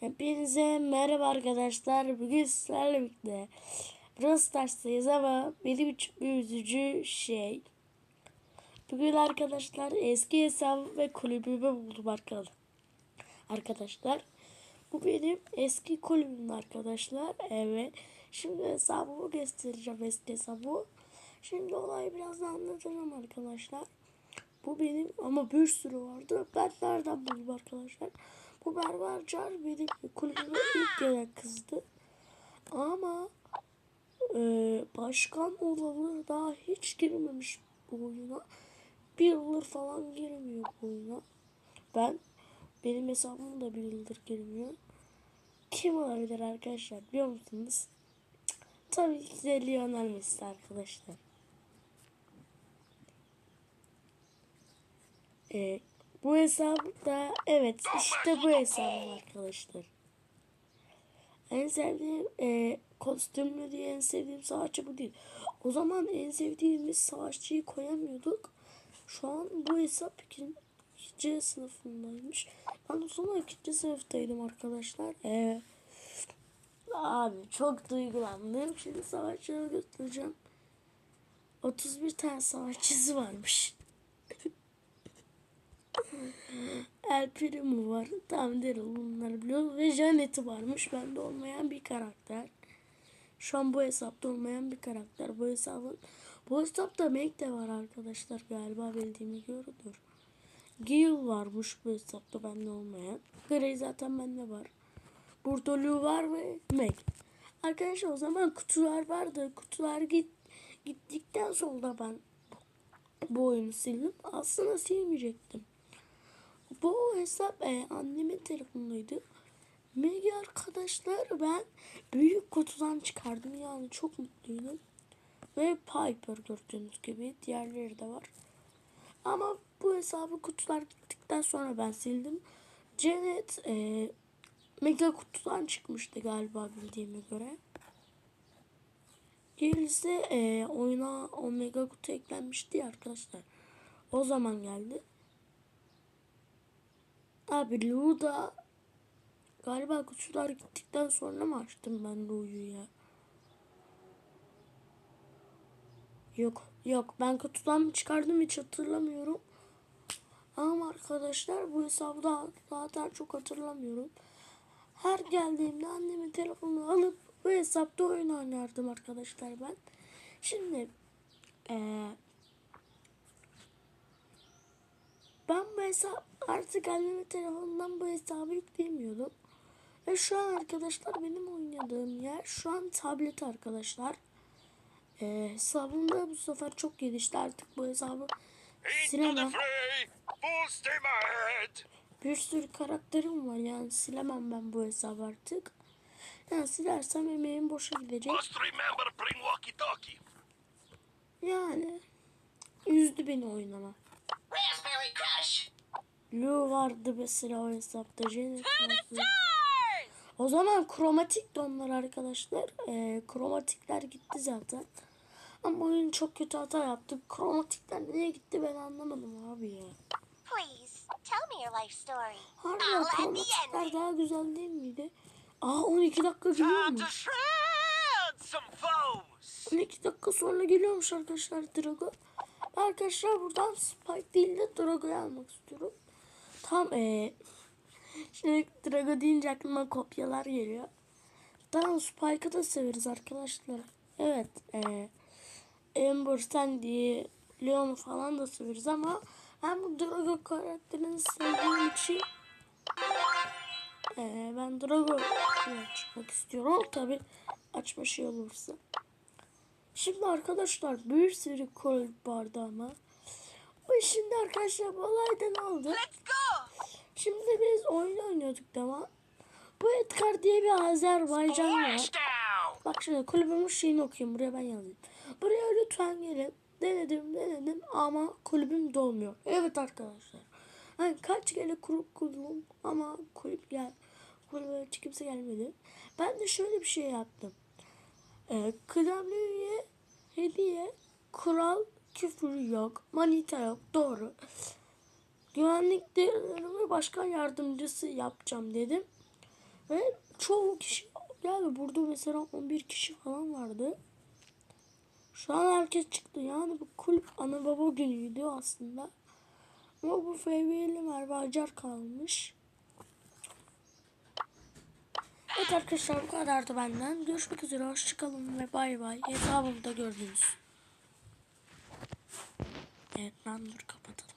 Hepinize merhaba arkadaşlar. Bugün sizlerle birlikte Brawl Stars'tayız ama benim için bir üzücü şey. Bugün arkadaşlar eski hesabım ve kulübümü buldum arkadaşlar. Arkadaşlar bu benim eski kulübüm arkadaşlar. Evet. Şimdi hesabımı göstereceğim eski hesabı. Şimdi olayı biraz da anlatacağım arkadaşlar. Bu benim ama bir sürü vardı. Ben nereden buldum arkadaşlar? Bu berber Car benim kulübüme ilk gelen kızdı. Ama e, başkan olalı daha hiç girmemiş bu oyuna. Bir yıldır falan girmiyor bu oyuna. Ben benim hesabım da bir yıldır girmiyor. Kim olabilir arkadaşlar biliyor musunuz? Tabii ki de Lionel Messi arkadaşlar. Ee, bu hesap da evet işte bu hesabım arkadaşlar. En sevdiğim e, kostümlü diye en sevdiğim savaşçı bu değil. O zaman en sevdiğimiz savaşçıyı koyamıyorduk. Şu an bu hesap ikinci, ikinci sınıfındaymış. Ben o zaman ikinci sınıftaydım arkadaşlar. Ee, abi çok duygulandım. Şimdi savaşçıları göstereceğim. 31 tane savaşçısı varmış. El Primo var. Tam Daryl bunları biliyoruz. Ve Janet'i varmış. Bende olmayan bir karakter. Şu an bu hesapta olmayan bir karakter. Bu hesabın bu hesapta Meg de var arkadaşlar galiba bildiğime göre dur. Gil varmış bu hesapta bende olmayan. Grey zaten bende var. Burada Lou var ve Meg. Arkadaşlar o zaman kutular vardı. Kutular git gittikten sonra ben bu oyunu sildim. Aslında silmeyecektim. Bu hesap e, annemin telefonuydu. Megi arkadaşlar ben büyük kutudan çıkardım yani çok mutluydum. Ve Piper gördüğünüz gibi diğerleri de var. Ama bu hesabı kutular gittikten sonra ben sildim. Janet e, mega kutudan çıkmıştı galiba bildiğime göre. Gerisi e, oyuna o mega kutu eklenmişti arkadaşlar. O zaman geldi. Abi Lu'da galiba kutular gittikten sonra mı açtım ben Lu'yu ya? Yok yok ben kutudan mı çıkardım hiç hatırlamıyorum. Ama arkadaşlar bu hesabı zaten çok hatırlamıyorum. Her geldiğimde annemin telefonunu alıp bu hesapta oyun oynardım arkadaşlar ben. Şimdi eee Ben bu hesap artık annemin telefonundan bu hesabı yükleyemiyordum. Ve şu an arkadaşlar benim oynadığım yer şu an tablet arkadaşlar. Ee, hesabım da bu sefer çok gelişti artık bu hesabı silemem. Bir sürü karakterim var yani silemem ben bu hesabı artık. Yani silersem emeğim boşa gidecek. Yani üzdü beni oynama. Lou vardı mesela o hesapta. Janet vardı. O zaman kromatik de onlar arkadaşlar. Ee, kromatikler gitti zaten. Ama oyun çok kötü hata yaptı. Kromatikler nereye gitti ben anlamadım abi ya. Please tell me your life story. Harbiden I'll add the kromatikler daha güzel değil miydi? Aa 12 dakika geliyormuş. shred some foes! 12 dakika sonra geliyormuş arkadaşlar Drago. Arkadaşlar buradan Spike değil de Drago'yu almak istiyorum. Tam ee, şimdi Drago deyince aklıma kopyalar geliyor. Tamam Spike'ı da severiz arkadaşlar. Evet ee, Amber Sandy, Leon falan da severiz ama ben bu Drago karakterini sevdiğim için ee, ben Drago çıkmak istiyorum. Tabi açma şey olursa. Şimdi arkadaşlar bir sürü ama. O şimdi arkadaşlar bu olayda ne oldu? Let's go. Şimdi biz oyun oynuyorduk tamam. Bu Edgar diye bir Azerbaycan var. Bak şimdi kulübümün şeyini okuyayım. Buraya ben yazayım. Buraya lütfen gelin. Denedim denedim ama kulübüm dolmuyor. Evet arkadaşlar. Hani kaç kere kulüp kurdum ama kulüp gel kulübe hiç kimse gelmedi. Ben de şöyle bir şey yaptım. Ee, kıdemli üye hediye kural küfür yok. Manita yok. Doğru. Güvenlik değerlerimi başkan yardımcısı yapacağım dedim. Ve çoğu kişi geldi. Burada mesela 11 kişi falan vardı. Şu an herkes çıktı. Yani bu kulüp ana baba günüydü aslında. Ama bu FB'li Merve kalmış. Evet arkadaşlar bu kadardı benden. Görüşmek üzere. Hoşçakalın ve bay bay. Hesabımda gördünüz. Evet ben dur kapatalım.